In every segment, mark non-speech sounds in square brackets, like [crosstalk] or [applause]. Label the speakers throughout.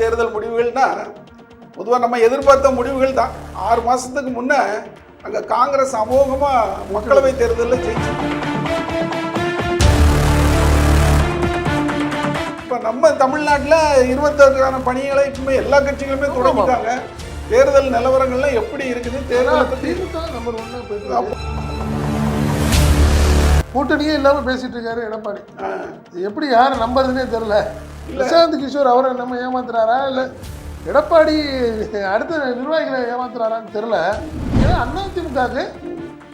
Speaker 1: தேர்தல் முடிவுகள்னா பொதுவாக நம்ம எதிர்பார்த்த முடிவுகள் தான். ஆறு மாதத்துக்கு முன்னே அங்கே காங்கிரஸ் அமோகமாக மக்களவை தேர்தலில் ஜெயிச்சு இப்போ நம்ம தமிழ்நாட்டில் இருபத்தாறுக்கான பணிகளை இப்போ எல்லா கட்சிகளுமே தொடங்கிட்டாங்க. தேர்தல் நிலவரங்கள்லாம் எப்படி இருக்குது? தேர்தலை பற்றி
Speaker 2: நம்பர் இருக்கு. கூட்டணியே இல்லாம பேசிட்டு இருக்காரு எடப்பாடி. எப்படி யாரை நம்புறதுனே தெரியல. பிரசாந்த் கிஷோர் அவரை நம்ம ஏமாத்துறாரா? இல்ல எடப்பாடி அடுத்த நிர்வாகிகளை ஏமாத்துறாரான்னு தெரியல. ஏன்னா அதிமுகவுக்கு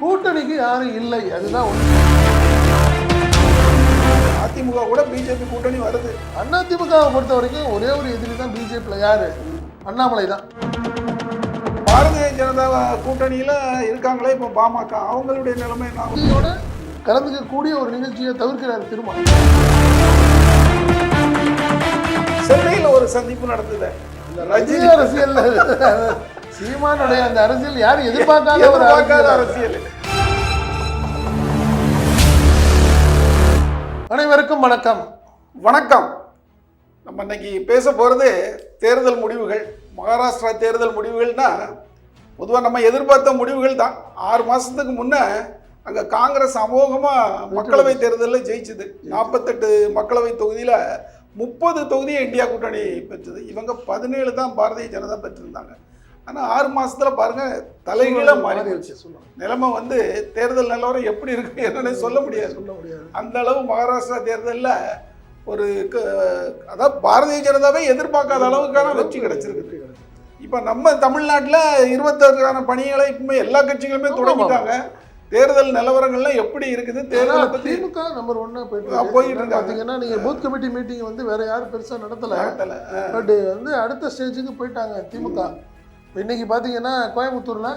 Speaker 2: கூட்டணிக்கு யாரும் இல்லை. அதுதான் ஒண்ணு
Speaker 1: அதிமுக கூட பிஜேபி கூட்டணி வருது.
Speaker 2: அதிமுகவை பொறுத்த வரைக்கும் ஒரே ஒரு எதிரி தான் பிஜேபியில் யாரு? அண்ணாமலை தான்.
Speaker 1: பாரதிய ஜனதா கூட்டணியில் இருக்காங்களே இப்போ பாமக. அவங்களுடைய நிலைமை?
Speaker 2: விஜயோட கலந்துக்கக்கூடிய ஒரு நிகழ்ச்சியை தவிர்க்கிறார் திரும்ப
Speaker 1: சென்னையில் ஒரு சந்திப்பு நடந்தது. ரஜினி
Speaker 2: அரசியல் சீமானுடைய அந்த அரசியல் யாரும் எதிர்பார்க்காத ஒரு அரசியல் அனைவருக்கும் வணக்கம்.
Speaker 1: வணக்கம். நம்ம இன்னைக்கு பேச போகிறது தேர்தல் முடிவுகள். மகாராஷ்டிரா தேர்தல் முடிவுகள்னா பொதுவாக நம்ம எதிர்பார்த்த முடிவுகள் தான். ஆறு மாதத்துக்கு முன்னே அங்கே காங்கிரஸ் அமோகமாக மக்களவை தேர்தலில் ஜெயிச்சுது. நாற்பத்தெட்டு மக்களவை தொகுதியில் முப்பது தொகுதியை இந்தியா கூட்டணி பெற்றது. இவங்க பதினேழு தான் பாரதிய ஜனதா பெற்றிருந்தாங்க. ஆனால் ஆறு மாசத்துல பாருங்க தலைகீழாக மாறி போச்சு. நிலைமை வந்து தேர்தல் நிலவரம் எப்படி இருக்கு என்னன்னு சொல்ல முடியாது.
Speaker 2: சொல்ல முடியாது.
Speaker 1: அந்த அளவு மகாராஷ்டிரா தேர்தலில் ஒரு அதாவது பாரதிய ஜனதாவே எதிர்பார்க்காத அளவுக்கான வெற்றி கிடைச்சிருக்கு. இப்போ நம்ம தமிழ்நாட்டில் இருபத்தாறுக்கான பணிகளை இப்போ எல்லா கட்சிகளுமே தொடங்கிட்டாங்க. தேர்தல் நிலவரங்கள்லாம் எப்படி இருக்குது? தேர்தலை
Speaker 2: திமுக நம்பர் ஒன்னா போயிட்டு இருக்கு.
Speaker 1: போயிட்டு
Speaker 2: என்னன்னு
Speaker 1: இருக்காங்க.
Speaker 2: பாத்தீங்கன்னா நீங்க பூத் கமிட்டி மீட்டிங் வந்து வேற யாரும் பெருசா நடத்தல.
Speaker 1: நடத்தல.
Speaker 2: பட் வந்து அடுத்த ஸ்டேஜுக்கு போயிட்டாங்க திமுக. இப்ப இன்னைக்கு பாத்தீங்கன்னா கோயம்புத்தூர்ல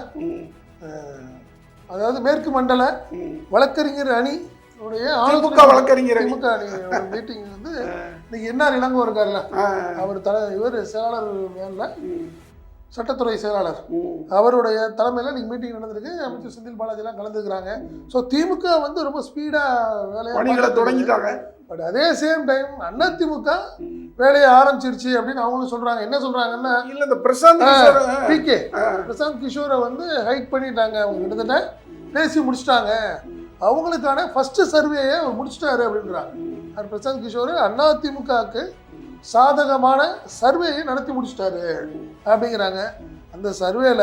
Speaker 2: அதாவது மேற்கு மண்டல. வழக்கறிஞர் அணி உடைய
Speaker 1: திமுக வழக்கறிஞர் அணி.
Speaker 2: திமுக அணி மீட்டிங் [laughs] வந்து இன்னைக்கு என்ஆர் இளங்கோ இருக்காருல்ல. அவர் தலை இவர் செயலாளர் மேல சட்டத்துறை செயலாளர். அவருடைய தலைமையில் இன்னைக்கு மீட்டிங் நடந்திருக்கு. அமைச்சர் செந்தில் பாலாஜிலாம் கலந்துக்கிறாங்க. ஸோ திமுக வந்து ரொம்ப ஸ்பீடாக வேலையை
Speaker 1: தொடங்கிட்டாங்க.
Speaker 2: பட் அதே சேம் டைம் அதிமுக
Speaker 1: ம்.
Speaker 2: வேலையை ஆரம்பிச்சிருச்சு அப்படின்னு அவங்களும் சொல்றாங்க. என்ன சொல்றாங்கன்னா
Speaker 1: இல்ல இந்த பிரசாந்த்
Speaker 2: பிகே
Speaker 1: ஆ,
Speaker 2: பிரசாந்த் கிஷோரை வந்து ஹைட் பண்ணிட்டாங்க. அவங்க கிட்டத்தட்ட பேசி முடிச்சிட்டாங்க. அவங்களுக்கான ஃபர்ஸ்ட் சர்வேயை அவர் முடிச்சிட்டாரு அப்படின்றாங்க. பிரசாந்த் கிஷோர் அதிமுகவுக்கு சாதகமான சர்வேயை நடத்தி முடிச்சிட்டாரு அப்படிங்கிறாங்க. அந்த சர்வேல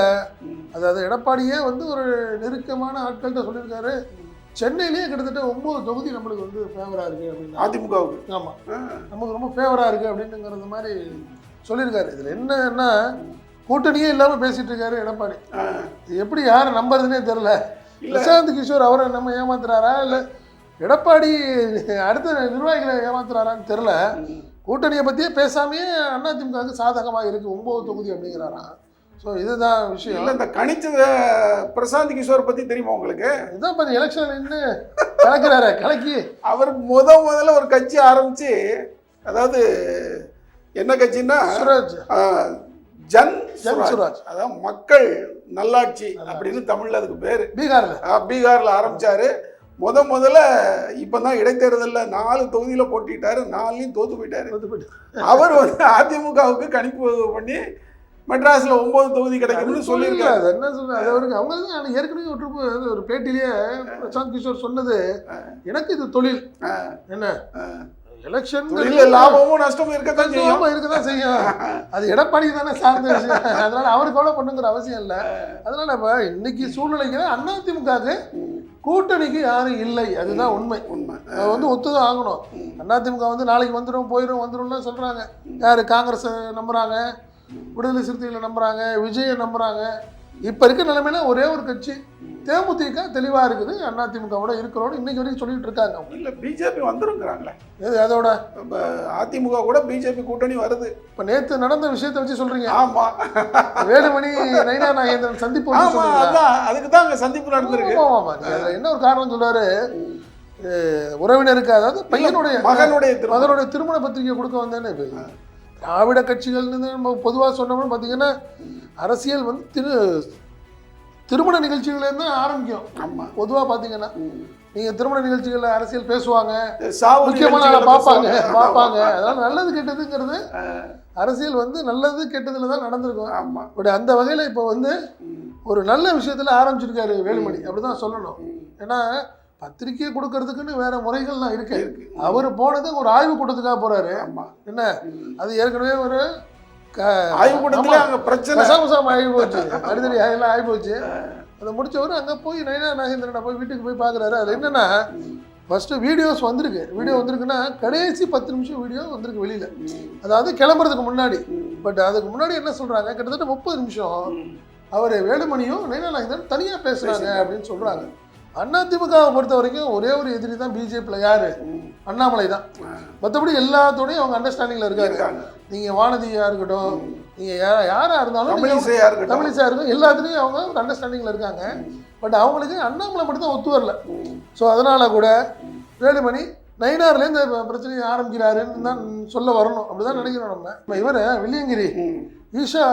Speaker 2: அதாவது எடப்பாடியே வந்து ஒரு நெருக்கமான ஆட்கள்கிட்ட சொல்லியிருக்காரு. சென்னையிலேயே கிட்டத்தட்ட ஒன்பது தொகுதி நம்மளுக்கு வந்து ஃபேவரா இருக்கு அப்படின்னா.
Speaker 1: அதிமுகவுக்கு.
Speaker 2: ஆமா.
Speaker 1: ஆ,
Speaker 2: நமக்கு ரொம்ப ஃபேவரா இருக்கு அப்படின்னுங்கிறது மாதிரி சொல்லியிருக்காரு. இதுல என்னன்னா கூட்டணியே இல்லாம பேசிட்டு இருக்காரு எடப்பாடி. இது எப்படி யாரை நம்புறதுனே தெரியல.
Speaker 1: இல்ல.
Speaker 2: பிரசாந்த் கிஷோர் அவரை நம்ம ஏமாத்துறாரா? இல்ல எடப்பாடி அடுத்த நிர்வாகிகளை ஏமாத்துறாரான்னு தெரியல. கூட்டணியை பத்தியே பேசாமையே அதிமுகவுக்கு சாதகமாக இருக்கு. ஒன்பது தொகுதி அப்படிங்கிறாராம். ஸோ இதுதான் விஷயம்.
Speaker 1: இல்ல இந்த கணிச்ச பிரசாந்த் கிஷோர் பத்தி தெரியுமா உங்களுக்கு?
Speaker 2: இதுதான் பாருங்க எலெக்ஷன் நின்று கலக்கிறாரு கலக்கி.
Speaker 1: அவர் முத முதல்ல ஒரு கட்சி ஆரம்பிச்சு அதாவது என்ன கட்சின்னா
Speaker 2: சுராஜ்.
Speaker 1: ஜன்
Speaker 2: ஜன்
Speaker 1: சுராஜ். அதான் மக்கள் நல்லாட்சி அப்படின்னு தமிழ்ல அதுக்கு பேரு.
Speaker 2: பீகார்ல.
Speaker 1: பீகார்ல ஆரம்பிச்சாரு. முத முதல்ல இப்பதான் இடைத்தேர்தல்ல நாலு தொகுதியில போட்டிட்டாரு நாலுலையும் தோத்து போயிட்டாரு. அவர் வந்து அதிமுகவுக்கு கணிப்பு பண்ணி மெட்ராஸ்ல ஒன்பது தொகுதி கிடைக்கும்னு சொல்லியிருக்காரு.
Speaker 2: அது என்ன சொல்ற அது அவருக்கு அவங்க தான் ஏற்கனவே ஒரு ஒரு பேட்டிலேயே பிரசாந்த் கிஷோர் சொன்னது. எனக்கு இது தொழில். என்ன. எலெக்ஷன்
Speaker 1: லாபமும் நஷ்டமும் இருக்கத்தான் செய்யும்.
Speaker 2: இருக்கதான் செய்யும். அது எடப்பாடி தானே சார்ந்த விஷயம். அதனால அவர் கவலை பண்ணுங்கிற அவசியம் இல்லை. அதனால இப்ப இன்னைக்கு சூழ்நிலைக்கு அதிமுகவுக்கு கூட்டணிக்கு யாரும் இல்லை. அதுதான் உண்மை.
Speaker 1: உண்மை.
Speaker 2: அதை வந்து ஒத்துதான் ஆகணும். அதிமுக வந்து நாளைக்கு வந்துடும் போயிடும் வந்துடும்லாம் சொல்றாங்க. யாரு? காங்கிரஸ் நம்புறாங்க விடுதலை சிறுத்தைகளை நம்புறாங்க விஜயை நம்புறாங்க. இப்ப இருக்க நிலைமையில ஒரே ஒரு கட்சி. தேமுதிக தெளிவா இருக்குது. அதிமுகவோட இருக்கிறோன்னு இன்னைக்கு வரைக்கும் சொல்லிட்டு இருக்காங்க அவங்க.
Speaker 1: இல்ல பிஜேபி வந்துருங்கிறாங்களே.
Speaker 2: எது அதோட?
Speaker 1: இப்ப அதிமுக கூட பிஜேபி கூட்டணி வருது.
Speaker 2: இப்ப நேத்து நடந்த விஷயத்தை வச்சு சொல்றீங்க.
Speaker 1: ஆமா.
Speaker 2: வேலுமணி நைனா நாகேந்திரன் சந்திப்பு வந்து
Speaker 1: ஆமா
Speaker 2: சொல்றீங்களா?
Speaker 1: அதான். அதுக்கு தான் அங்க சந்திப்பு நடந்திருக்கு.
Speaker 2: ஆமா, ஆமா. நீங்க அதுல என்ன ஒரு காரணம் சொல்றாரு? அஹ், உறவினருக்கு அதாவது பையனுடைய
Speaker 1: மகனுடைய.
Speaker 2: மகனுடைய திருமண பத்திரிகை கொடுக்க வந்தேன்னு. திராவிட கட்சிகள்னு நம்ம பொதுவாக சொன்னோம்னு பார்த்தீங்கன்னா அரசியல் வந்து திரு திருமண நிகழ்ச்சிகள்லேருந்து ஆரம்பிக்கும்.
Speaker 1: ஆமா.
Speaker 2: பொதுவாக பார்த்தீங்கன்னா நீங்க திருமண நிகழ்ச்சிகள்ல அரசியல் பேசுவாங்க
Speaker 1: சாவு
Speaker 2: முக்கியமான பார்ப்பாங்க. பார்ப்பாங்க. அதனால நல்லது கெட்டதுங்கிறது அரசியல் வந்து நல்லது கெட்டதுல தான் நடந்திருக்கும்.
Speaker 1: ஆமா.
Speaker 2: பட் அந்த வகையில இப்போ வந்து. ஒரு நல்ல விஷயத்துல ஆரம்பிச்சிருக்காரு வேலுமணி. அப்படிதான் சொல்லணும்.
Speaker 1: ம்.
Speaker 2: ஏன்னா பத்திரிக்கை கொடுக்கறதுக்குன்னு வேற முறைகள்லாம் இருக்கு. அவர் போனது ஒரு ஆய்வு கூட்டத்துக்காக போறாரு. என்ன. அது ஏற்கனவே ஒரு
Speaker 1: ஆய்வு கூடத்துல அங்க பிரச்சனை.
Speaker 2: ஆகி போச்சு. அடிதடி எல்லாம் ஆகி போச்சு. அதை முடிச்சவர் அங்க போய் நயனா நாகேந்திரனை போய் வீட்டுக்கு போய் பார்க்குறாரு அது என்னன்னா வீடியோஸ் வந்திருக்கு. வீடியோ வந்திருக்குன்னா கடைசி பத்து நிமிஷம் வீடியோ வந்திருக்கு வெளியில. அதாவது கிளம்புறதுக்கு முன்னாடி. பட் அதுக்கு முன்னாடி என்ன சொல்றாங்க? கிட்டத்தட்ட முப்பது நிமிஷம். அவர் வேலுமணியும் நயனா நாகேந்திரன் தனியா பேசுறாங்க
Speaker 1: பேசுறாங்க.
Speaker 2: அப்படின்னு சொல்றாங்க. அதிமுகவை பொறுத்த வரைக்கும் ஒரே ஒரு எதிரி தான் பிஜேபியில் யாரு. அண்ணாமலை தான். மற்றபடி எல்லாத்தோடையும் அவங்க அண்டர்ஸ்டாண்டிங்ல இருக்காரு.
Speaker 1: இருக்காங்க.
Speaker 2: நீங்க வானதியா இருக்கட்டும் நீங்க யா- யாரா இருந்தாலும் நீங்க
Speaker 1: தமிழிசையா இருக்கட்டும்.
Speaker 2: தமிழிசா இருக்கும் எல்லாத்துலேயும் அவங்க ஒரு அண்டர்ஸ்டாண்டிங்கில் இருக்காங்க. பட் அவங்களுக்கு அண்ணாமலை மட்டும் தான் ஒத்து வரல. ஸோ அதனால கூட வேலுமணி நயினார்லேருந்து இந்த பிரச்சனையை ஆரம்பிக்கிறாருன்னு தான் சொல்ல வரணும். அப்படிதான் நினைக்கிறோம் நம்ம. இப்போ இவர் வில்லியங்கிரி
Speaker 1: ம்.
Speaker 2: ஈஷா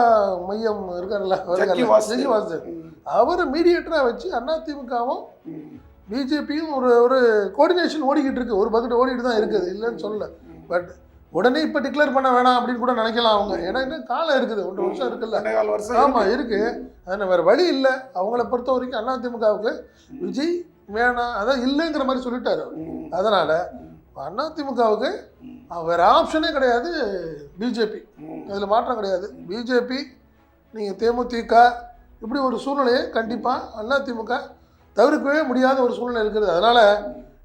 Speaker 2: மையம் இருக்கார்ல
Speaker 1: ஜக்கி வாசு.
Speaker 2: அவர் மீடியேட்டராக வச்சு அதிமுகவும். பிஜேபியும் ஒரு ஒரு கோஆர்டினேஷன் ஓடிக்கிட்டு இருக்கு. ஒரு பக்கெட் ஓடிட்டு தான் இருக்குது. இல்லைன்னு சொல்லல. பட் உடனே இப்போ டிக்ளேர் பண்ண வேணாம் அப்படின்னு கூட நினைக்கலாம் அவங்க. ஏன்னா இன்னும் காலம் இருக்குது. ஒன்றரை வருஷம் இருக்குல்ல.
Speaker 1: வருஷம்
Speaker 2: ஆமா இருக்கு. அதனால் வேற வழி இல்லை. அவங்கள பொறுத்த வரைக்கும் அதிமுகவுக்கு விஜய் வேணாம். அதான் இல்லைங்கிற மாதிரி சொல்லிட்டாரு. அதனால அதிமுகவுக்கு வேற ஆப்ஷனே கிடையாது. பிஜேபி. அதில் மாற்றம் கிடையாது. பிஜேபி நீங்கள் தேமுதிக இப்படி ஒரு சூழ்நிலையை கண்டிப்பாக அதிமுக தவிர்க்கவே முடியாத ஒரு சூழ்நிலை இருக்குது. அதனால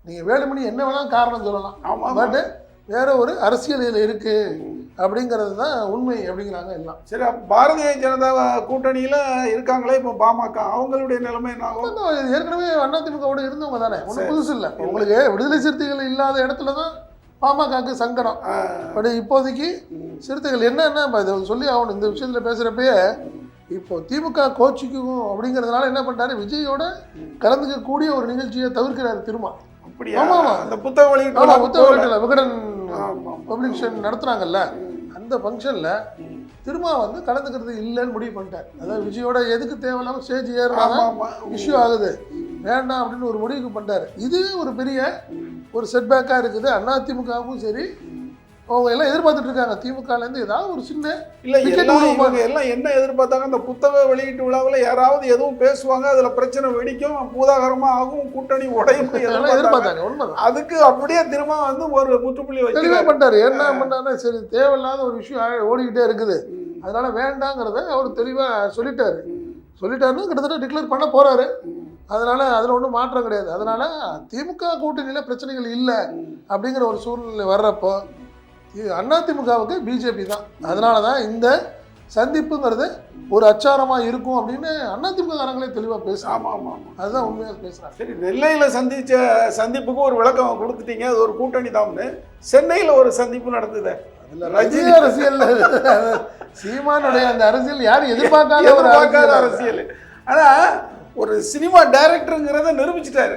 Speaker 2: நீங்கள் வேலுமணி என்ன வேணாலும் காரணம் சொல்லலாம்.
Speaker 1: ஆமா
Speaker 2: பட் வேற ஒரு அரசியல் இதில் இருக்கு அப்படிங்கிறது தான் உண்மை அப்படிங்கிறாங்க எல்லாம்.
Speaker 1: சரி பாரதிய ஜனதா கூட்டணியில இருக்காங்களே இப்போ பாமக. அவங்களுடைய நிலைமை என்ன ஆகும்?
Speaker 2: ஏற்கனவே அதிமுகவோட இருந்தவங்க தானே. ஒன்றும். புதுசு இல்லை. உங்களுக்கு விடுதலை சிறுத்தைகள் இல்லாத இடத்துல தான் பாமகக்கு சங்கடம். பட் இப்போதைக்கு. சிறுத்தைகள் என்னன்னா சொல்லி ஆகணும். இந்த விஷயத்தில் பேசுகிறப்பயே இப்போ திமுக கோச்சிக்கும் அப்படிங்கிறதுனால என்ன பண்ணிட்டாரு விஜயோட கலந்துக்க கூடிய ஒரு நிகழ்ச்சியை தவிர்க்கிறாரு திரும்ப
Speaker 1: அப்படியா. அந்த புத்தக வெளியீட்டு.
Speaker 2: புத்தக விகடன்
Speaker 1: ஆமா.
Speaker 2: பப்ளிஷன் நடத்துனாங்கல்ல
Speaker 1: ம்.
Speaker 2: அந்த ஃபங்க்ஷனில். திரும்ப வந்து கலந்துக்கிறது இல்லைன்னு முடிவு பண்ணிட்டார் அதாவது விஜயோட எதுக்கு தேவையில்லாம ஸ்டேஜ்
Speaker 1: ஆமா.
Speaker 2: இஷ்யூ ஆகுது வேண்டாம் அப்படின்னு ஒரு முடிவுக்கு பண்ணிட்டாரு இதுவே ஒரு பெரிய ஒரு செட்பேக்காக இருக்குது அதிமுகவும் சரி அவங்க எல்லாம் எதிர்பார்த்துட்டு இருக்காங்க. திமுகலேருந்து ஏதாவது ஒரு சின்ன
Speaker 1: இல்ல எல்லாம் எல்லாம் என்ன எதிர்பார்த்தாங்க? அந்த புத்தக வெளியீட்டு விழாவுல யாராவது எதுவும் பேசுவாங்க அதுல பிரச்சனை வெடிக்கும் பூதாகரமா ஆகும் கூட்டணி உடையும் [laughs] எதிர்பார்த்தாங்க.
Speaker 2: உண்மைதான்.
Speaker 1: அதுக்கு அப்படியே திரும்ப வந்து ஒரு முற்றுப்புள்ளி
Speaker 2: தெளிவாக பண்ணிட்டாரு. என்ன பண்ணாருன்னா சரி தேவையில்லாத ஒரு விஷயம் ஓடிக்கிட்டே இருக்குது. அதனால வேண்டாங்கிறத அவர் தெளிவாக சொல்லிட்டாரு. சொல்லிட்டாருன்னு கிட்டத்தட்ட டிக்ளேர் பண்ண போறாரு. அதனால அதில் ஒன்றும் மாற்றம் கிடையாது. அதனால திமுக கூட்டணியில் பிரச்சனைகள் இல்லை அப்படிங்கிற ஒரு சூழ்நிலை வர்றப்போ இது அதிமுகவுக்கு பிஜேபி தான் அதனால தான். இந்த சந்திப்புங்கிறது ஒரு அச்சாரமாக இருக்கும் அப்படின்னு அதிமுக காரங்களே தெளிவாக பேசுகிறாங்க
Speaker 1: ஆமா ஆமா ஆமா.
Speaker 2: அதுதான் உண்மையாக பேசுகிறாங்க
Speaker 1: சரி நெல்லையில சந்திச்ச சந்திப்புக்கு ஒரு விளக்கம் கொடுத்துட்டீங்க. அது ஒரு கூட்டணி தான்னு சென்னையில ஒரு சந்திப்பு நடந்தது.
Speaker 2: அதில் ரஜினி அரசியல் சீமானுடைய அந்த அரசியல் யாரும் எதிர்பார்க்காத ஒரு அரசியல்
Speaker 1: அரசியல். ஆனா ஒரு சினிமா டைரக்டருங்கிறத நிரூபிச்சிட்டாரு.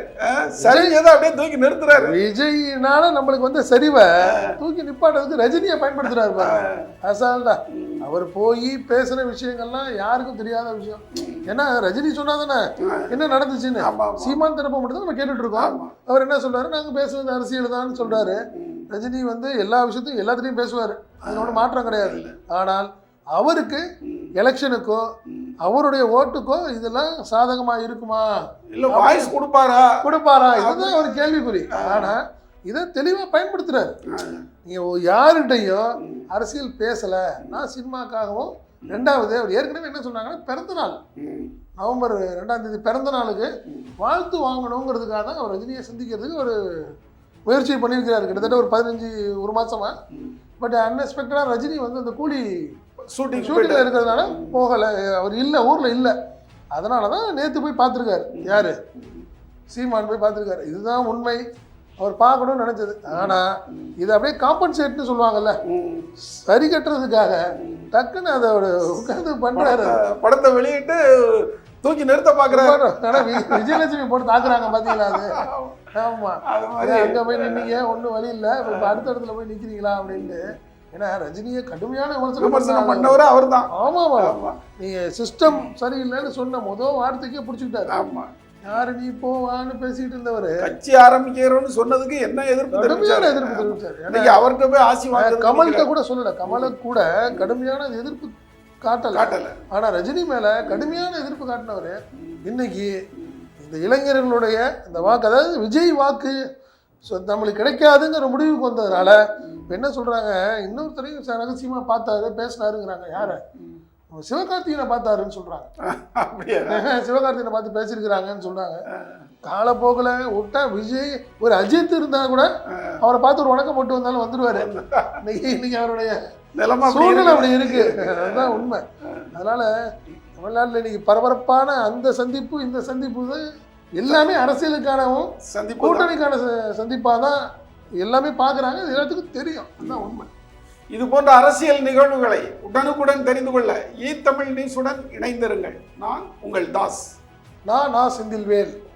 Speaker 1: சரிஞ்சதை அப்படியே தூக்கி நிறுத்துறாரு.
Speaker 2: விஜய்னால நம்மளுக்கு வந்து சரிவை தூக்கி நிப்பாட்டுறதுக்கு ரஜினியை பயன்படுத்துறாரு அசால்டா. அவர் போய் பேசுன விஷயங்கள்லாம் யாருக்கும் தெரியாத விஷயம். ஏன்னா ரஜினி சொன்னாதானே? என்ன நடந்துச்சுன்னு? சீமான் தரப்பை மட்டும் நம்ம கேட்டுட்டு இருக்கோம் அவர் என்ன சொல்றாரு? நாங்க பேசுறது அரசியல் தான் சொல்றாரு. ரஜினி வந்து எல்லா விஷயத்தையும் எல்லாத்துலேயும் பேசுவார். ஒன்றும் மாற்றம் கிடையாது. ஆனால் அவருக்கு எலெக்ஷனுக்கோ அவருடைய ஓட்டுக்கோ இதெல்லாம் சாதகமா இருக்குமா?
Speaker 1: இல்ல வாய்ஸ் கொடுப்பாரா?
Speaker 2: கொடுப்பாரா? இதுதான் ஒரு கேள்விக்குறி. ஆனா இதை தெளிவா பயன்படுத்துறாரு. நீங்க யாருகிட்டையும் அரசியல் பேசல நான் சினிமாக்காகவும் ரெண்டாவது அவர் ஏற்கனவே என்ன சொன்னாங்கன்னா பிறந்த நாள். நவம்பர் ரெண்டாம் தேதி பிறந்த நாளுக்கு வாழ்த்து வாங்கணுங்கிறதுக்காக தான் அவர் ரஜினியை சந்திக்கிறதுக்கு ஒரு முயற்சி பண்ணியிருக்கிறாரு. கிட்டத்தட்ட ஒரு பதினஞ்சு ஒரு மாசமா. பட் அன்எக்ஸ்பெக்டடாக ரஜினி வந்து அந்த கூலி
Speaker 1: ஷூட்டிங்
Speaker 2: ஷூட்டிங்கில் இருக்கிறதுனால போகலை. அவர் இல்லை ஊரில் இல்லை. அதனால தான் நேற்று போய் பார்த்துருக்காரு. யார்? சீமான் போய் பார்த்துருக்காரு. இதுதான் உண்மை. அவர் பார்க்கணும்னு நினச்சது. ஆனால் இது அப்படியே காம்பன்சேட்னு சொல்லுவாங்கல்ல. சரி கட்டுறதுக்காக டக்குன்னு அதை ஒரு உட்காந்து பண்ணுறாரு
Speaker 1: படத்தை வெளியிட்டு தூக்கி நிறுத்த பாக்குறாரு
Speaker 2: ஆனால் விஜயலட்சுமி போட்டு தாக்குறாங்க பார்த்தீங்களா அது? ஆமாம் அங்கே போய் நின்னீங்க ஒன்றும் வழி இல்லை. இப்போ அடுத்த இடத்துல போய் நிற்கிறீங்களா அப்படின்ட்டு. ஏன்னா ரஜினியை கடுமையான விமர்சனம்
Speaker 1: விமர்சனம். பண்ணவரு அவர்தான்.
Speaker 2: ஆமாம் ஆமாம்
Speaker 1: ஆமா.
Speaker 2: நீங்க சிஸ்டம் சரியில்லைன்னு சொன்ன முதல் வார்த்தைக்கே பிடிச்சிக்கிட்டாரு.
Speaker 1: ஆமா.
Speaker 2: யாரு நீ போவான்னு பேசிட்டு இருந்தவர்?
Speaker 1: கட்சி ஆரம்பிக்கிறோம்னு சொன்னதுக்கு என்ன எதிர்ப்பு
Speaker 2: கடுமையான எதிர்ப்பு தெரிவிச்சார்.
Speaker 1: இன்னைக்கு அவர்கிட்ட போய் ஆசி வாங்குறது
Speaker 2: கமல்கிட்ட கூட சொல்லல. கமல கூட கடுமையான எதிர்ப்பு காட்டல.
Speaker 1: காட்டல.
Speaker 2: ஆனா ரஜினி மேல கடுமையான எதிர்ப்பு காட்டினவர். இன்னைக்கு இந்த இளைஞர்களுடைய இந்த வாக்கு அதாவது விஜய் வாக்கு சொ- நம்மளுக்கு கிடைக்காதுங்கிற முடிவுக்கு வந்ததுனால இப்ப என்ன சொல்றாங்க? இன்னொருத்தரையும் ச- ரகசியமா பார்த்தாரு பேசினாருங்கிறாங்க. யார? சிவகார்த்திகனை பார்த்தாருன்னு சொல்றாங்க.
Speaker 1: அப்படியா? [laughs]
Speaker 2: சிவகார்த்திகனை பார்த்து பேசியிருக்கிறாங்கன்னு சொல்றாங்க. காலப்போக்கில் விட்டா விஜய் ஒரு அஜித் இருந்தா கூட அவரை பார்த்து ஒரு வணக்கம் போட்டு வந்தாலும் வந்துடுவாரு இன்னைக்கு இன்னைக்கு அவருடைய
Speaker 1: நிலைமை
Speaker 2: சூழ்நிலை. அப்படி இருக்கு. அதுதான் உண்மை. அதனால தமிழ்நாட்டில் இன்னைக்கு பரபரப்பான அந்த சந்திப்பு இந்த சந்திப்பு எல்லாமே அரசியலுக்கானவும்
Speaker 1: சந்திப்பு.
Speaker 2: கூட்டணிக்கான ச- சந்திப்பா தான் எல்லாமே பார்க்குறாங்க இது எல்லாத்துக்கும் தெரியும். அதுதான் உண்மை.
Speaker 1: இது போன்ற அரசியல் நிகழ்வுகளை உடனுக்குடன் தெரிந்து கொள்ள ஈ தமிழ் நியூஸுடன் இணைந்திருங்கள். நான் உங்கள் தாஸ்.
Speaker 2: நான் நான் செந்தில்வேல்.